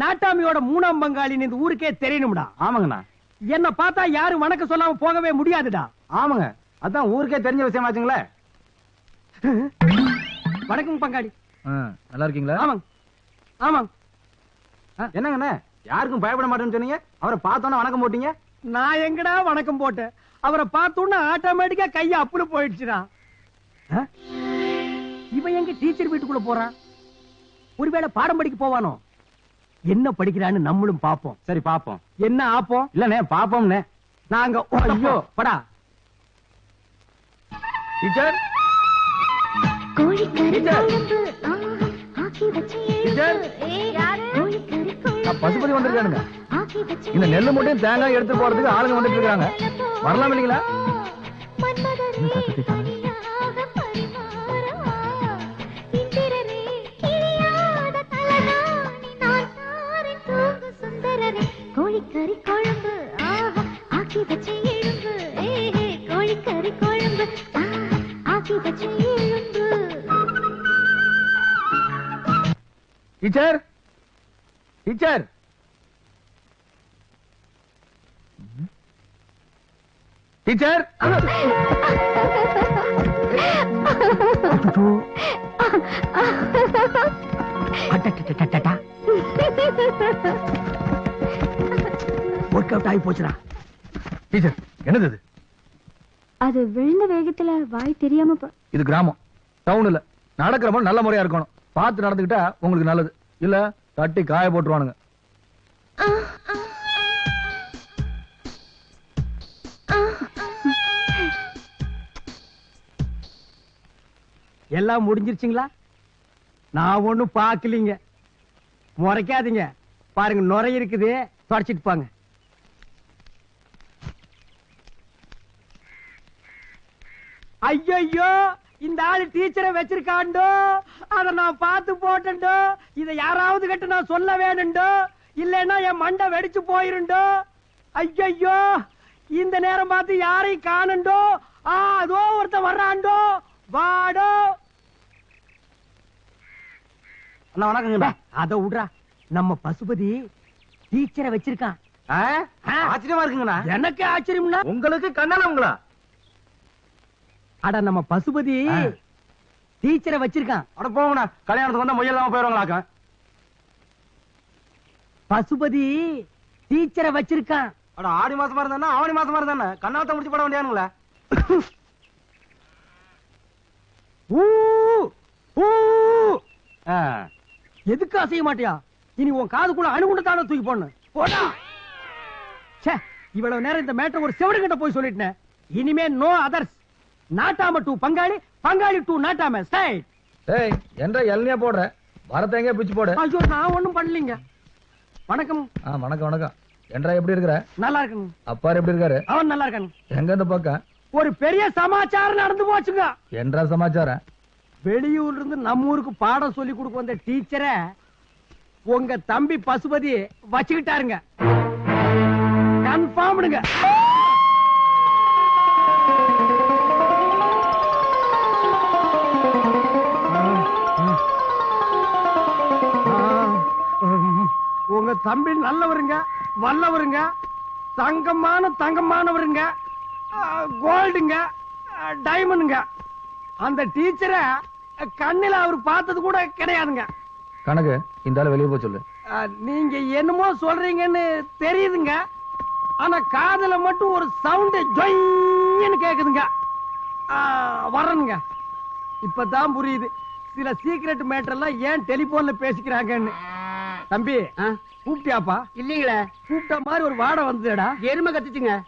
நாட்டாமியோட மூணாம் பங்காளின்னு இந்த ஊருக்கே தெரியணும்டா. ஆமாங்கண்ணா. என்ன பார்த்தா யாரும் வணக்கம் சொல்லாம போகவே முடியாதுடா. ஆமாங்க. அதான் ஊருக்கே தெரிஞ்ச விஷயமாச்சுங்களே வணக்கம் பங்காளி. நல்லா இருக்கீங்களா? ஆமாங்க. ஆமாங்க. என்னங்கண்ணே? யாருக்கும் பயப்பட மாட்டேன்னு சொன்னீங்க? அவரை பார்த்தோன்னே வணக்கம் போட்டீங்க? நான் எங்கடா வணக்கம் போட்டேன்? அவரை பார்த்தோன்னா ஆட்டோமேட்டிக்கா கைய அப்புல போயிடுச்சுடா. ஆ? இவன் எங்க டீச்சர் வீட்டுக்குள்ள போறான்? ஒருவேளை பாடம் படிக்க போவானோ? என்ன படிக்கிறான்னு நம்மளும் பாப்போம். சரி பாப்போம். என்ன ஆப்போம்? இல்லண்ணே பாப்போம்ண்ணே. நாங்க ஐயோ படா. டீச்சர்? பசுபதி வந்திருக்கானுங்க. இந்த நெல்லு மூட்டையும் தேங்காய் எடுத்து போறதுக்கு ஆளுங்க வந்துட்டு இருக்காங்க. வரலாம் இல்லைங்களா teacher teacher teacher அட்டட்டட்டட்டட்டா. Work out ஆகி போச்சுடா டீச்சர் என்னது இது? அது விழுந்த வேகத்துல வாய் தெரியாம இது கிராமம். டவுன் இல்ல. நடக்கிற மாதிரி நல்ல முறையா இருக்கணும். பார்த்து நடந்துக்கிட்டா உங்களுக்கு நல்லது. இல்ல தட்டி காய போட்டுருவானுங்க. எல்லாம் முடிஞ்சிருச்சுங்களா? நான் ஒண்ணும் பாக்கலீங்க முறைக்காதீங்க. பாருங்க நுரை இருக்குது. தொடச்சிட்டு பாங்க. ஐயோ இந்த ஆளு டீச்சரை வச்சிருக்காண்டோ? அத நான் பார்த்து போட்டேன்டோ? இத யாராவது கிட்ட நான் சொல்ல வேணுண்டோ இல்லைன்னா என் மண்டை வெடிச்சு போயிருண்டோ ஐயோ இந்த நேரம் பார்த்து யாரையும் காணண்டோ ஆ அதோ ஒருத்தன் வர்றாண்டோ வாடோ. அண்ணா வணக்கங்கண்ணா அத விடுறா. நம்ம பசுபதி டீச்சரை வச்சிருக்கான். ஆ? ஆச்சரியமா இருக்குங்கண்ணா. எனக்கு ஆச்சரியம்னா? உங்களுக்கு கண்ணால உங்களா அட நம்ம பசுபதி. டீச்சரை வச்சிருக்கான். அட போங்கண்ணா. கல்யாணத்துக்கு வந்தா முயல் இல்லாம போயிருவாங்களாக்க பசுபதி டீச்சரை வச்சிருக்கான். அட ஆடி மாசமா இருந்தா ஆவணி மாசமா இருந்தா கண்ணாத்த முடிச்சு போட வேண்டியானுங்களே. எதுக்கு அசைய மாட்டியா? இனி உன் காதுக்குள்ள அணுகுண்டு தானே தூக்கி போடணும். போடா. இவ்வளவு நேரம் இந்த மேட்டர் ஒரு செவடு கிட்ட போய் சொல்லிட்டேன். இனிமே நோ அதர்ஸ் நாட்டாம டூ பங்காளி பங்காளி டூ நாட்டாம ஸ்டைல் ஏய் என்ற எல்லையா போடுற? வரத்தை எங்க பிச்சு போடு. ஐயோ நான் ஒண்ணும் பண்ணலீங்க. வணக்கம். ஆ வணக்கம் வணக்கம். என்றா எப்படி இருக்கிற? நல்லா இருக்கணும் அப்பாரு எப்படி இருக்காரு? அவன் நல்லா இருக்கானு எங்க இந்த பக்கம்? ஒரு பெரிய சமாச்சாரம் நடந்து போச்சுங்க. என்றா சமாச்சாரம்? வெளியூர்ல இருந்து நம்ம ஊருக்கு பாடம் சொல்லி கொடுக்க வந்த டீச்சரை உங்க தம்பி பசுபதி வச்சுக்கிட்டாருங்க. கன்ஃபார்ம்டுங்க தம்பி நல்லவருங்க வல்லவருங்க தங்கமான தங்கமானவருங்க கோல்டுங்க டைமண்டுங்க. அந்த டீச்சரை கண்ணில அவர் பார்த்தது கூட கிடையாதுங்க. கணக்கு இந்த ஆளு வெளியே போய் சொல்லு. நீங்க என்னமோ சொல்றீங்கன்னு தெரியுதுங்க. ஆனா காதுல மட்டும் ஒரு சவுண்ட் ஜொய்ன்னு கேக்குதுங்க. வரணுங்க. இப்பதான் புரியுது. சில சீக்ரெட் மேட்டர் எல்லாம் ஏன் டெலிபோன்ல பேசிக்கிறாங்கன்னு. தம்பி கூப்பிட்டியாப்பா? இல்லீங்களே. கூப்பிட்ட மாதிரி ஒரு வாடை வந்ததுடா. எருமை கத்துச்சுங்க.